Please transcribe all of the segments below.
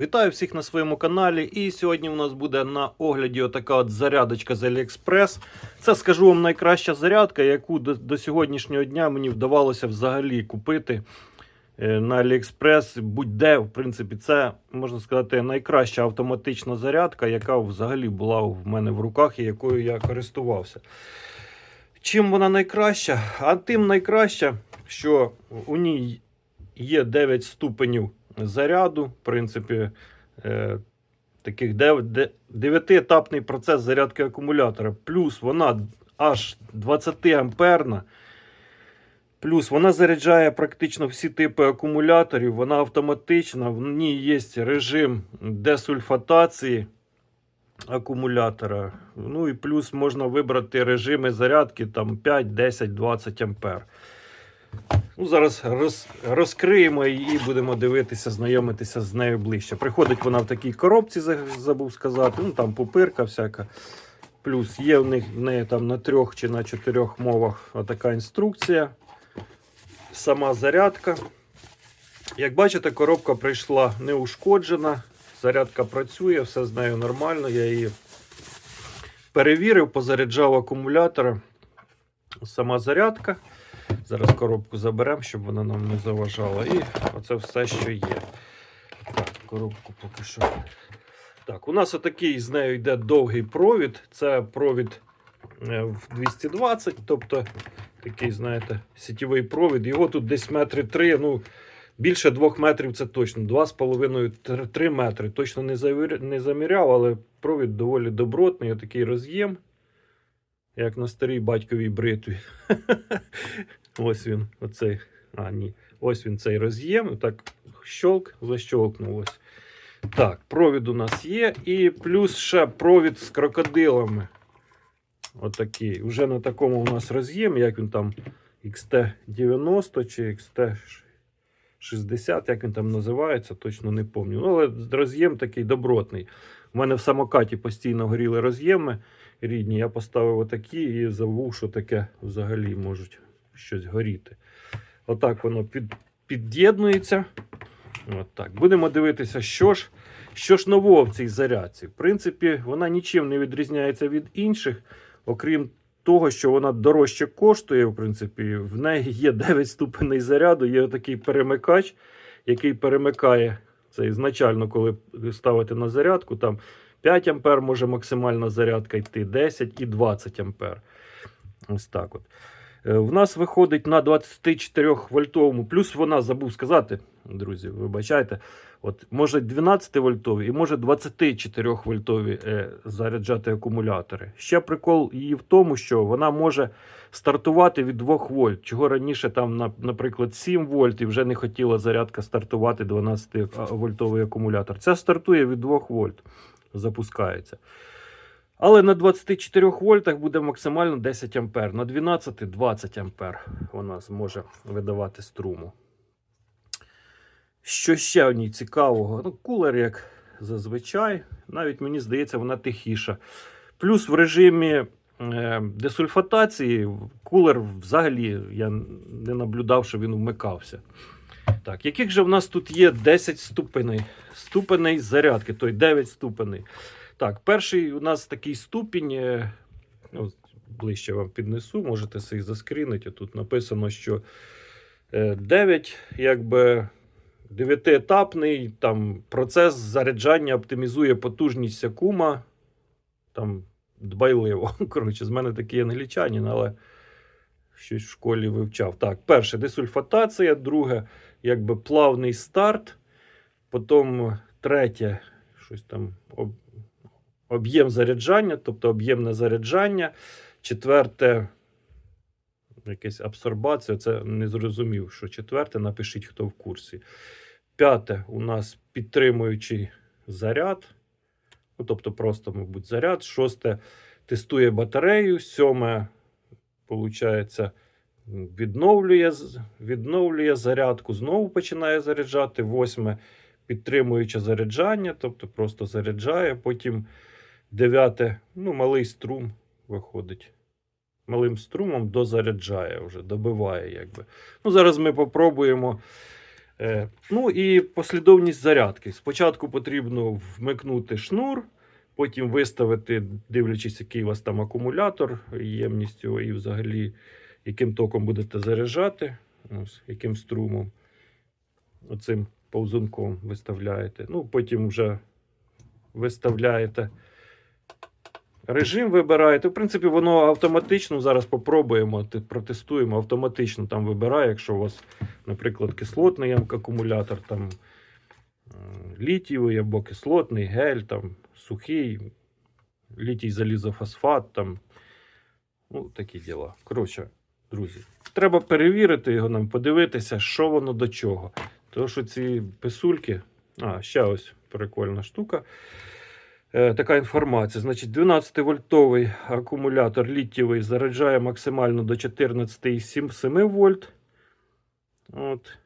Вітаю всіх на своєму каналі. І сьогодні у нас буде на огляді отака от зарядочка з AliExpress. Це скажу вам найкраща зарядка, яку до, до сьогоднішнього дня мені вдавалося взагалі купити е, на AliExpress. Будь-де, в принципі, це можна сказати найкраща автоматична зарядка, яка взагалі була в мене в руках і якою я користувався. Чим вона найкраща? А тим найкраща, що у ній є 9 ступенів заряду. В принципі, е, таких 9-етапний процес зарядки акумулятора. Плюс вона аж 20 амперна. Плюс вона заряджає практично всі типи акумуляторів, вона автоматична, в ній є режим десульфатації акумулятора. Ну і плюс можна вибрати режими зарядки там 5, 10, 20 ампер. Ну, зараз роз, розкриємо її і будемо дивитися, знайомитися з нею ближче. Приходить вона в такій коробці, забув сказати. Ну там пупирка всяка. Плюс є в них в неї там на трьох чи на чотирьох мовах така інструкція. Сама зарядка. Як бачите, коробка прийшла неушкоджена. Зарядка працює, все з нею нормально. Я її перевірив, позаряджав акумулятора. Сама зарядка. Зараз коробку заберемо, щоб вона нам не заважала. І оце все, що є. Так, коробку поки що. Так, у нас отакий з нею йде довгий провід. Це провід е, в 220, тобто такий, знаєте, сітєвий провід. Його тут десь метри три. Ну, більше двох метрів це точно. 2,5-3 метри. Точно не, завір... не заміряв, але провід доволі добротний. Отакий роз'єм, як на старій батьковій бритві. Ось він, оцей. А, ні. Ось він цей роз'єм. Так, щолк, защолкнулось. Так, провід у нас є. І плюс ще провід з крокодилами. Отакий. Уже на такому у нас роз'єм, як він там XT90 чи XT60, як він там називається, точно не пам'ятаю. Ну, але роз'єм такий добротний. У мене в самокаті постійно горіли роз'єми рідні. Я поставив отакі і забув, що таке взагалі можуть щось горіти. Отак воно під, під'єднується. От так. Будемо дивитися, що ж, що ж нового в цій зарядці. В принципі, вона нічим не відрізняється від інших, окрім того, що вона дорожче коштує. В принципі, в неї є 9 ступеней заряду, є такий перемикач, який перемикає це ізначально, коли ставити на зарядку. Там 5 ампер може максимальна зарядка йти, 10 і 20 ампер. Ось так от. Е, В нас виходить на 24 вольтовому, плюс вона забув сказати, друзі, вибачайте, от може 12 вольтові і може 24 вольтові е, заряджати акумулятори. Ще прикол її в тому, що вона може стартувати від 2 вольт, чого раніше там, наприклад, 7 вольт і вже не хотіла зарядка стартувати 12 вольтовий акумулятор. Це стартує від 2 вольт, запускається. Але на 24 вольтах буде максимально 10 ампер. На 12 20 ампер вона зможе видавати струму. Що ще в ній цікавого? Ну, кулер, як зазвичай, навіть мені здається, вона тихіша. Плюс в режимі е, десульфатації кулер взагалі я не наблюдав, що він вмикався. Так, яких же в нас тут є 10 ступеней? Ступеней зарядки, тобто 9 ступеней. Так, перший у нас такий ступінь. е, Ну, ближче вам піднесу, можете собі заскрінити. Тут написано, що 9, якби 9-етапний там, процес заряджання оптимізує потужність акума. Там дбайливо. Коротше, з мене такий англічанин, але щось в школі вивчав. Так, перше десульфатація, друге, якби плавний старт. Потім третє, щось там об'єм заряджання, тобто об'ємне заряджання. Четверте, якась абсорбація. Це не зрозумів, що четверте, напишіть, хто в курсі. П'яте у нас підтримуючий заряд. Ну, тобто, просто, мабуть, заряд. Шосте тестує батарею. Сьоме, виходить, відновлює, відновлює зарядку, знову починає заряджати. Восьме підтримуюче заряджання, тобто просто заряджає. Потім дев'яте, ну, малий струм виходить. Малим струмом дозаряджає вже, добиває, якби. Ну, зараз ми попробуємо Е, Ну і послідовність зарядки. Спочатку потрібно вмикнути шнур, потім виставити, дивлячись, який у вас там акумулятор, ємність його і взагалі яким током будете заряджати, ось, яким струмом. Оцим повзунком виставляєте. Ну, потім вже виставляєте режим, вибираєте. В принципі, воно автоматично. Зараз попробуємо, протестуємо. Автоматично там вибирає, якщо у вас, наприклад, кислотний акумулятор, там е, літієвий або кислотний, гель, там, сухий, літій залізофосфат, там. Ну, такі діла. Коротше, друзі, треба перевірити його нам, подивитися, що воно до чого. Тому що ці писульки. А, ще ось прикольна штука. Е, така інформація. Значить, 12-вольтовий акумулятор літієвий заряджає максимально до 14,7 вольт. От.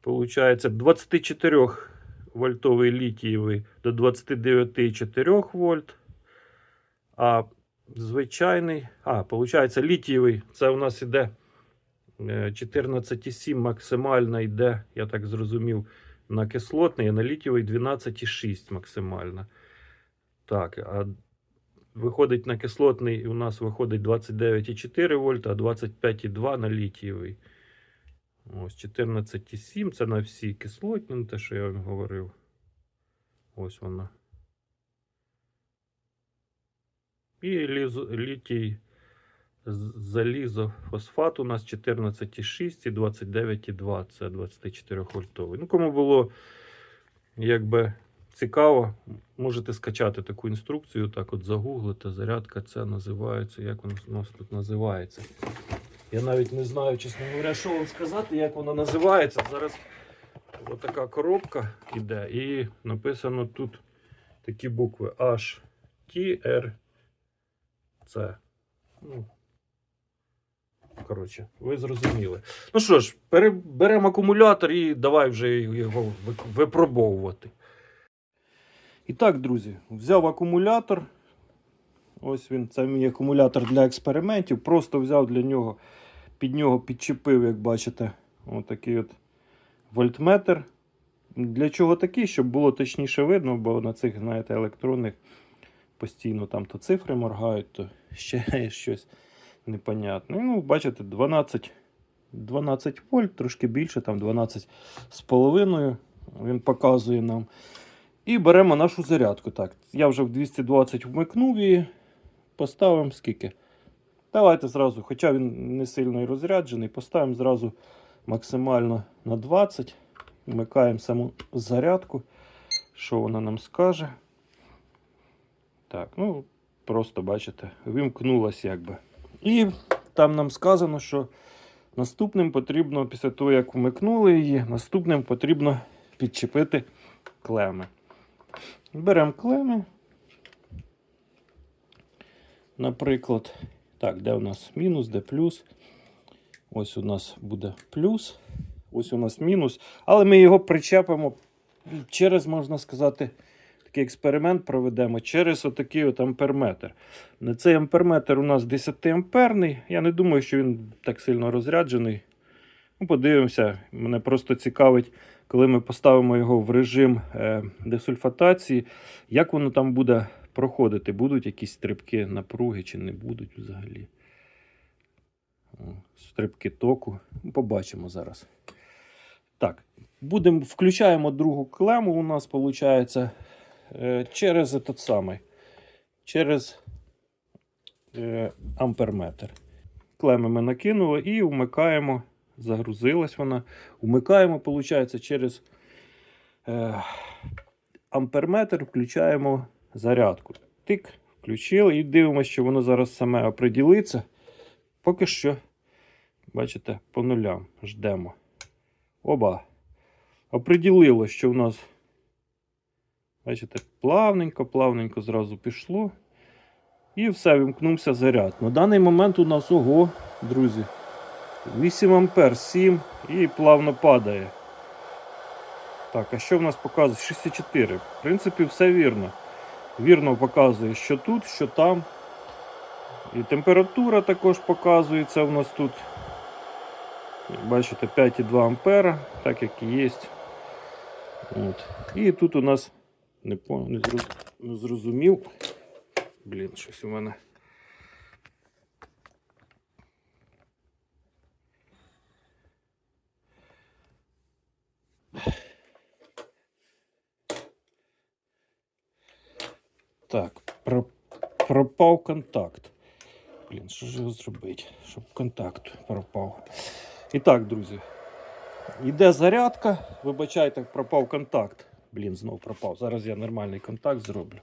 Получається 24 вольтовий літієвий до 29,4 вольт. А звичайний. А, получається, літієвий. Це у нас іде е, 14,7 максимально йде, я так зрозумів, на кислотний, а на літієвий 12,6 максимально. Так, а виходить на кислотний, у нас виходить 29,4 вольта, а 25,2 на літієвий. Ось 14,7 це на всі кислотні, ну, те, що я вам говорив. Ось вона. І літій з- залізофосфат у нас 14,6 і 29,2. Це 24 вольтовий. Ну, кому було якби цікаво, можете скачати таку інструкцію, так от загуглити. Зарядка це називається. Як воно у нас тут називається? Я навіть не знаю, чесно говоря, що вам сказати, як вона називається. Зараз отака коробка іде, і написано тут такі букви H, R, C. Ну, коротше, ви зрозуміли. Ну що ж, беремо акумулятор і давай вже його випробовувати. І так, друзі, взяв акумулятор. Ось він, це мій акумулятор для експериментів. Просто взяв для нього, під нього підчепив, як бачите, отакий от вольтметр. Для чого такий? Щоб було точніше видно, бо на цих, знаєте, електронних постійно там то цифри моргають, то ще щось непонятне. Ну, бачите, 12, 12 вольт, трошки більше, там 12 з половиною. Він показує нам. І беремо нашу зарядку. Так, я вже в 220 вмикнув і поставимо скільки. Давайте зразу, хоча він не сильно і розряджений, поставимо зразу максимально на 20. Вмикаємо саму зарядку. Що вона нам скаже? Так, ну, просто бачите, вимкнулась якби. І там нам сказано, що наступним потрібно, після того, як вмикнули її, наступним потрібно підчепити клеми. Беремо клеми. Наприклад, так, де у нас мінус, де плюс. Ось у нас буде плюс. Ось у нас мінус. Але ми його причепимо через, можна сказати, такий експеримент проведемо через отакий от амперметр. Цей амперметр у нас 10 амперний. Я не думаю, що він так сильно розряджений. Ну, подивимося. Мене просто цікавить, коли ми поставимо його в режим е, десульфатації, як воно там буде проходити. Будуть якісь стрибки напруги чи не будуть взагалі. О, стрибки току. Ну, Побачимо зараз. Так, будемо, включаємо другу клему. У нас виходить е, через этот самий, через е, амперметр. Клеми ми накинули і вмикаємо. Загрузилась вона. Вмикаємо, виходить, через е, амперметр, включаємо зарядку. Тик, включили і дивимося, що воно зараз саме оприділиться. Поки що, бачите, по нулям ждемо. Оба. Оприділило, що в нас, бачите, плавненько, плавненько зразу пішло. І все, вимкнувся заряд. На даний момент у нас ого, друзі. 8 ампер 7 і плавно падає. Так, а що в нас показує? 6,4. В принципі, все вірно. Вірно показує, що тут, що там. І температура також показується у нас тут. Бачите, 5,2 ампера, так як і є. От. І тут у нас не, не зрозумів. Блін, щось у мене. Так, про, пропав контакт. Блін, що ж його зробити, щоб контакт пропав. І так, друзі. Йде зарядка. Вибачайте, пропав контакт. Блін, знов пропав. Зараз я нормальний контакт зроблю.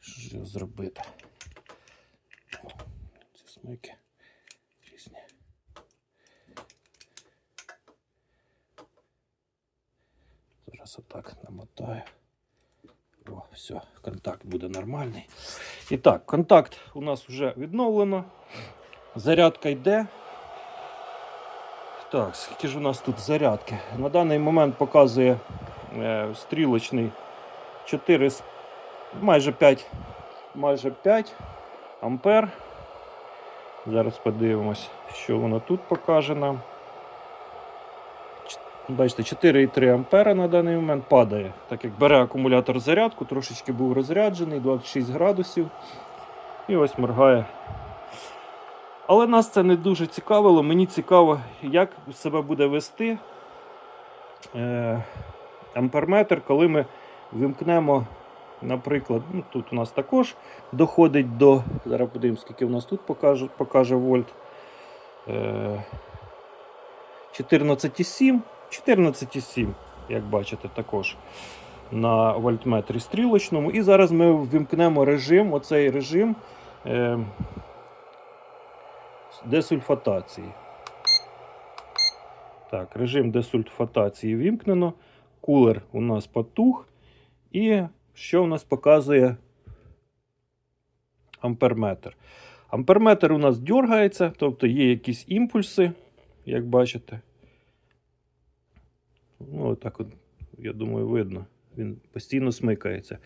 Що ж його зробити? Ці смики різні. Зараз отак намотаю. О, все, контакт буде нормальний. І так, контакт у нас вже відновлено. Зарядка йде. Так, скільки ж у нас тут зарядки? На даний момент показує е, стрілочний 4, майже 5, майже 5 ампер. Зараз подивимось, що воно тут покаже нам. Бачите, 4,3 ампера на даний момент падає, так як бере акумулятор зарядку, трошечки був розряджений, 26 градусів. І ось моргає. Але нас це не дуже цікавило. Мені цікаво, як себе буде вести е, амперметр, коли ми вимкнемо, наприклад, ну, тут у нас також доходить до. Зараз подивимось, скільки у нас тут покаже, покаже вольт. Е, 14,7. 14,7, як бачите, також на вольтметрі стрілочному. І зараз ми вимкнемо режим, оцей режим е, десульфатації. Так, режим десульфатації вімкнено. Кулер у нас потух. І що у нас показує амперметр? Амперметр у нас дергається, тобто є якісь імпульси, як бачите. Ну, так от, я думаю, видно. Він постійно смикається.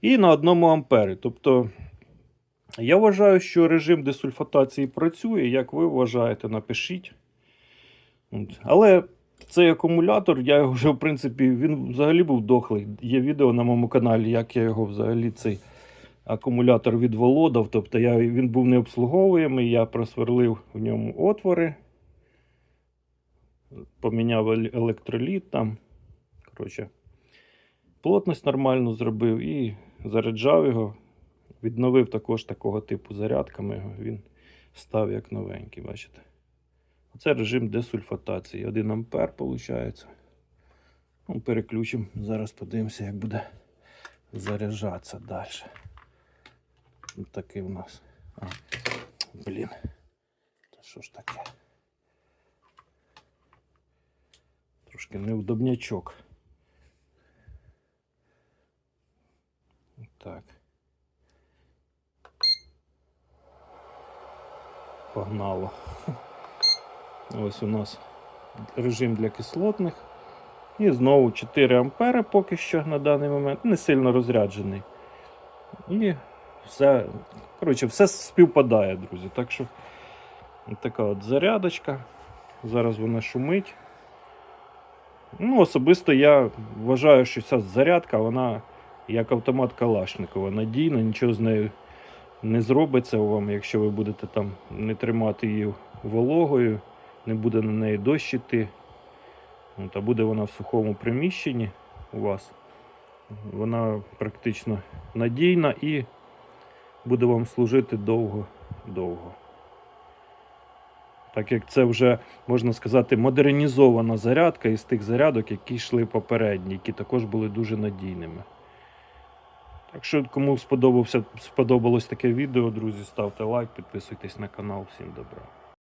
І на одному ампері. Тобто, я вважаю, що режим десульфатації працює. Як ви вважаєте, напишіть. Але цей акумулятор, я його вже, в принципі, він взагалі був дохлий. Є відео на моєму каналі, як я його взагалі цей акумулятор відволодав. Тобто я, він був не обслуговуємий, я просверлив в ньому отвори, поміняв електроліт там. Коротше, плотність нормально зробив і заряджав його. Відновив також такого типу зарядками. Він став як новенький, бачите. Це режим десульфатації. 1 ампер виходить. Ну, переключимо. Зараз подивимося, як буде заряджатися далі. Такий у нас. А, блін. Та що ж таке? Трошки неудобнячок. Так. Погнало. Ось у нас режим для кислотних. І знову 4 ампери поки що на даний момент. Не сильно розряджений. І все, коротше, все співпадає, друзі. Так що така от зарядочка. Зараз вона шумить. Ну, особисто я вважаю, що ця зарядка, вона як автомат Калашникова. Надійна, нічого з нею не зробиться вам, якщо ви будете там не тримати її вологою, не буде на неї дощ іти. А буде вона в сухому приміщенні у вас. Вона практично надійна і буде вам служити довго-довго. Так як це вже, можна сказати, модернізована зарядка із тих зарядок, які йшли попередні, які також були дуже надійними. Так що, кому сподобався, сподобалось таке відео, друзі, ставте лайк, підписуйтесь на канал. Всім добра.